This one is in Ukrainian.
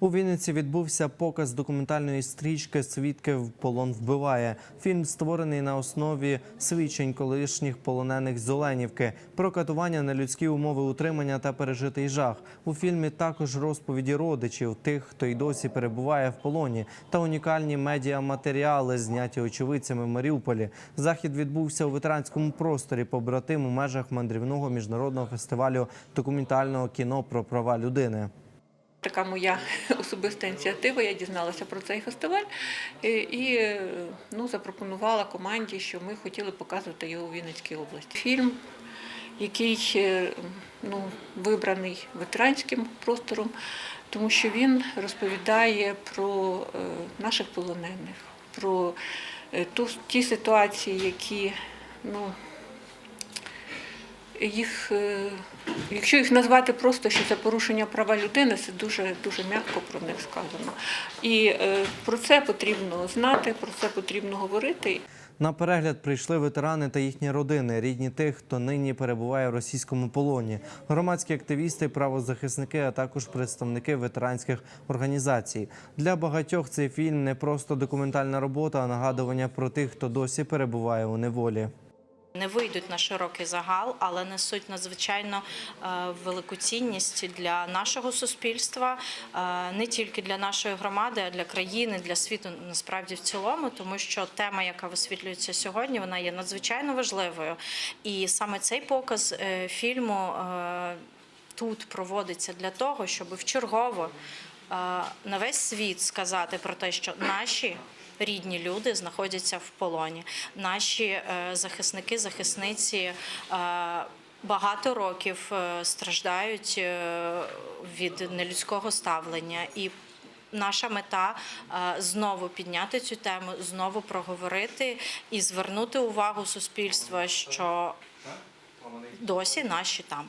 У Вінниці відбувся показ документальної стрічки Свідки в полон вбиває. Фільм створений на основі свідчень колишніх полонених з Оленівки про катування на людські умови утримання та пережитий жах. У фільмі також розповіді родичів тих, хто й досі перебуває в полоні, та унікальні медіаматеріали, зняті очевидцями в Маріуполі. Захід відбувся у ветеранському просторі побратим у межах мандрівного міжнародного фестивалю документального кіно про права людини. Така моя особиста ініціатива. Я дізналася про цей фестиваль і, ну, запропонувала команді, що ми хотіли показувати його у Вінницькій області. Фільм, який е, ну, вибраний ветеранським простором, тому що він розповідає про е, наших полонених, про е, ту, ті ситуації, які ну, їх, е, якщо їх назвати просто, що це порушення права людини, це дуже дуже м'яко про них сказано. І е, про це потрібно знати, про це потрібно говорити. На перегляд прийшли ветерани та їхні родини, рідні тих, хто нині перебуває в російському полоні, громадські активісти, правозахисники, а також представники ветеранських організацій. Для багатьох цей фільм не просто документальна робота, а нагадування про тих, хто досі перебуває у неволі. Не вийдуть на широкий загал, але несуть надзвичайно е, велику цінність для нашого суспільства, е, не тільки для нашої громади, а для країни, для світу насправді в цілому, тому що тема, яка висвітлюється сьогодні, вона є надзвичайно важливою. І саме цей показ е, фільму тут проводиться для того, щоб вчергово на весь світ сказати про те, що наші рідні люди знаходяться в полоні. Наші е, захисники, захисниці. е, Багато років е, страждають від нелюдського ставлення, і наша мета знову підняти цю тему, знову проговорити і звернути увагу суспільства, що досі наші там.